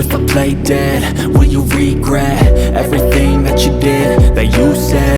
if I play dead. Will you regret everything that you did That you said